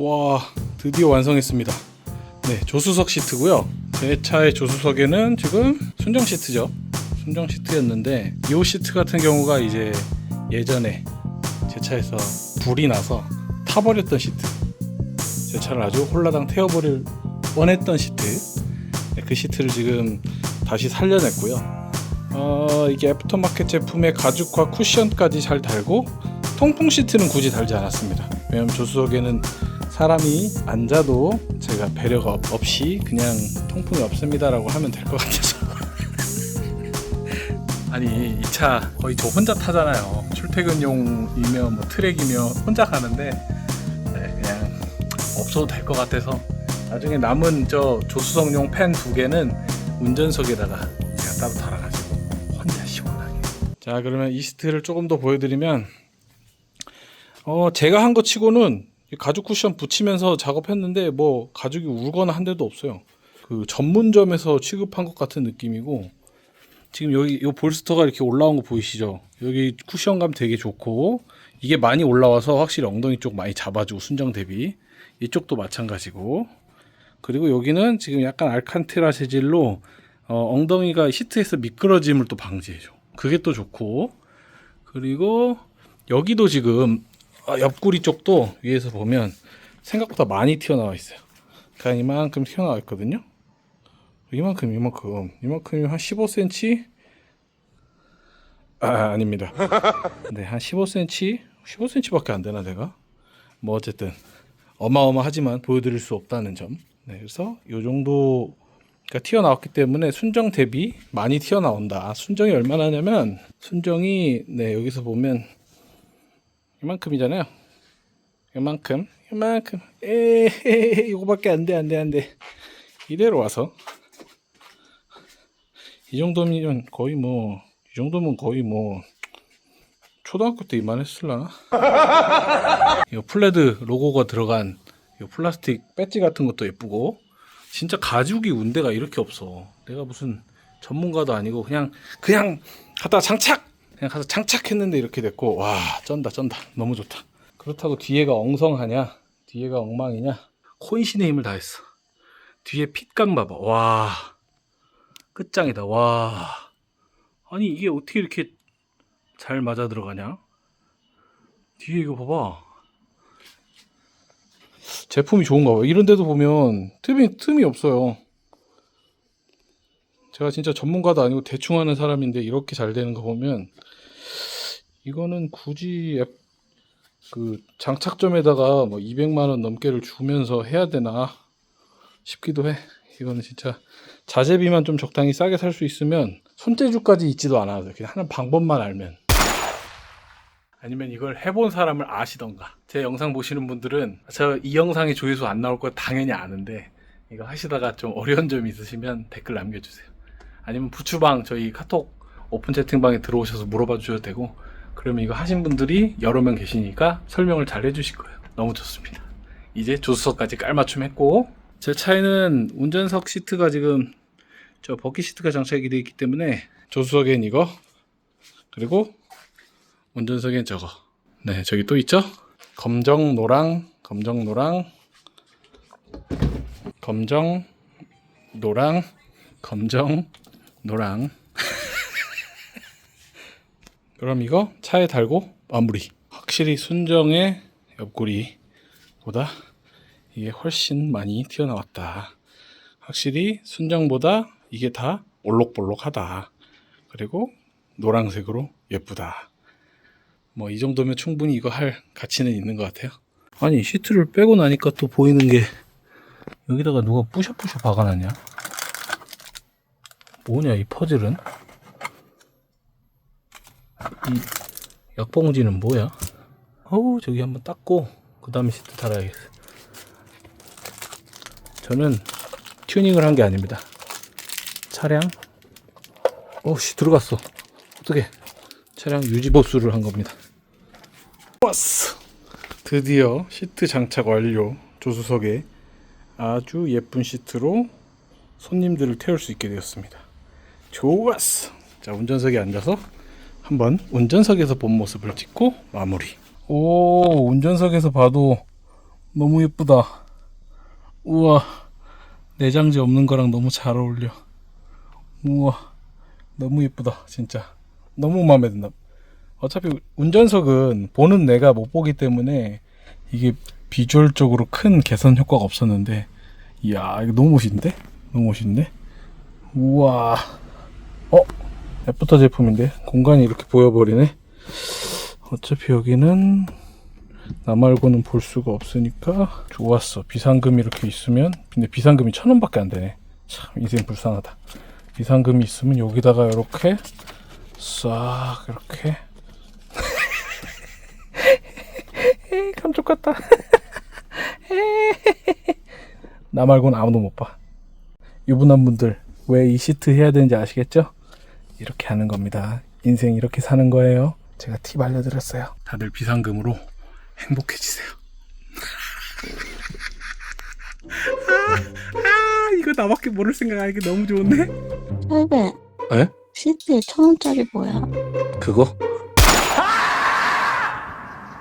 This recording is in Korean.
와 드디어 완성했습니다. 네 조수석 시트고요. 제 차의 조수석에는 지금 순정 시트죠. 순정 시트였는데 이 시트 같은 경우가 이제 예전에 제 차에서 불이 나서 타버렸던 시트. 제 차를 아주 홀라당 태워버릴 뻔했던 시트. 네, 그 시트를 지금 다시 살려냈고요. 어, 이게 애프터마켓 제품의 가죽과 쿠션까지 잘 달고 통풍 시트는 굳이 달지 않았습니다. 왜냐면 조수석에는 사람이 앉아도 제가 배려가 없- 없이 그냥 통풍이 없습니다라고 하면 될 것 같아서. 아니 이 차 거의 저 혼자 타잖아요. 출퇴근용이며 뭐 트랙이며 혼자 가는데 네, 그냥 없어도 될 것 같아서 나중에 남은 저 조수석용 팬두 개는 운전석에다가 제가 따로 달아가지고 혼자 시원하게. 자 그러면 이 시트를 조금 더 보여드리면 어 제가 한 거 치고는 이 가죽 쿠션 붙이면서 작업했는데 뭐 가죽이 울거나 한 데도 없어요. 그 전문점에서 취급한 것 같은 느낌이고 지금 여기 이 볼스터가 이렇게 올라온 거 보이시죠? 여기 쿠션감 되게 좋고 이게 많이 올라와서 확실히 엉덩이 쪽 많이 잡아주고 순정 대비 이쪽도 마찬가지고 그리고 여기는 지금 약간 알칸테라 재질로 어, 엉덩이가 시트에서 미끄러짐을 또 방지해줘. 그게 또 좋고 그리고 여기도 지금 아, 옆구리 쪽도 위에서 보면 생각보다 많이 튀어나와 있어요. 그러니까 이만큼 튀어나와 있거든요. 이만큼 이만큼 이만큼이 한 15cm 아 아닙니다. 네, 한 15cm 15cm밖에 안 되나 내가? 뭐 어쨌든 어마어마하지만 보여드릴 수 없다는 점. 네, 그래서 요 정도 가 튀어나왔기 때문에 순정 대비 많이 튀어나온다. 순정이 얼마나 하냐면 순정이 네 여기서 보면 이만큼이잖아요. 이만큼, 이만큼. 에, 이거밖에 안 돼, 안 돼, 안 돼. 이대로 와서 이 정도면 거의 뭐, 이 정도면 거의 뭐 초등학교 때 이만했을라나? 이 플레드 로고가 들어간 이 플라스틱 배지 같은 것도 예쁘고 진짜 가죽이 운데가 이렇게 없어. 내가 무슨 전문가도 아니고 그냥 그냥 갖다 장착 그냥 가서 장착했는데 이렇게 됐고 와 쩐다 쩐다 너무 좋다. 그렇다고 뒤에가 엉성하냐? 뒤에가 엉망이냐? 코인신의 힘을 다했어. 뒤에 핏감 봐봐. 와 끝장이다. 와 아니 이게 어떻게 이렇게 잘 맞아 들어가냐? 뒤에 이거 봐봐. 제품이 좋은가 봐요. 이런 데도 보면 틈이, 틈이 없어요. 제가 진짜 전문가도 아니고 대충 하는 사람인데 이렇게 잘 되는 거 보면 이거는 굳이 앱- 그 장착점에다가 뭐 200만 원 넘게를 주면서 해야 되나 싶기도 해. 이거는 진짜 자재비만 좀 적당히 싸게 살 수 있으면 손재주까지 있지도 않아도 그냥 하는 방법만 알면 아니면 이걸 해본 사람을 아시던가. 제 영상 보시는 분들은 저 이 영상에 조회수 안 나올 거 당연히 아는데 이거 하시다가 좀 어려운 점이 있으시면 댓글 남겨주세요. 아니면 부추방 저희 카톡 오픈 채팅방에 들어오셔서 물어봐 주셔도 되고 그러면 이거 하신 분들이 여러 명 계시니까 설명을 잘 해주실 거예요. 너무 좋습니다. 이제 조수석까지 깔맞춤 했고 제 차에는 운전석 시트가 지금 저 버킷 시트가 장착이 되어 있기 때문에 조수석엔 이거 그리고 운전석엔 저거. 네, 저기 또 있죠? 검정, 노랑, 검정, 노랑, 검정, 노랑, 검정, 노랑. 그럼 이거 차에 달고 마무리. 확실히 순정의 옆구리보다 이게 훨씬 많이 튀어나왔다. 확실히 순정보다 이게 다 올록볼록하다. 그리고 노란색으로 예쁘다. 뭐 이 정도면 충분히 이거 할 가치는 있는 것 같아요. 아니 시트를 빼고 나니까 또 보이는 게 여기다가 누가 뿌셔뿌셔 박아놨냐? 뭐냐 이 퍼즐은? 이 약봉지는 뭐야? 어우 저기 한번 닦고 그 다음에 시트 달아야겠어. 저는 튜닝을 한 게 아닙니다. 차량 어씨 들어갔어. 어떻게? 차량 유지 보수를 한 겁니다. 왔어. 드디어 시트 장착 완료. 조수석에 아주 예쁜 시트로 손님들을 태울 수 있게 되었습니다. 좋았어. 자, 운전석에 앉아서 한번 운전석에서 본 모습을 찍고 마무리. 오, 운전석에서 봐도 너무 예쁘다. 우와, 내장재 없는 거랑 너무 잘 어울려. 우와, 너무 예쁘다, 진짜. 너무 마음에 든다. 어차피 운전석은 보는 내가 못 보기 때문에 이게 비주얼적으로 큰 개선 효과가 없었는데, 이야, 이거 너무 멋있는데? 너무 멋있는데? 우와, 어? 애프터 제품인데 공간이 이렇게 보여버리네. 어차피 여기는 나 말고는 볼 수가 없으니까 좋았어. 비상금이 이렇게 있으면 근데 비상금이 천 원밖에 안 되네. 참 인생 불쌍하다. 비상금이 있으면 여기다가 이렇게 싹 이렇게 감쪽 같다. 나 말고는 아무도 못 봐. 유부남 분들 왜 이 시트 해야 되는지 아시겠죠? 이렇게 하는 겁니다. 인생 이렇게 사는 거예요. 제가 팁 알려드렸어요. 다들 비상금으로 행복해지세요. 아, 아, 이거 나밖에 모를 생각 아니게 너무 좋은데? 할배. 에? 시트에 천 원짜리 뭐야? 그거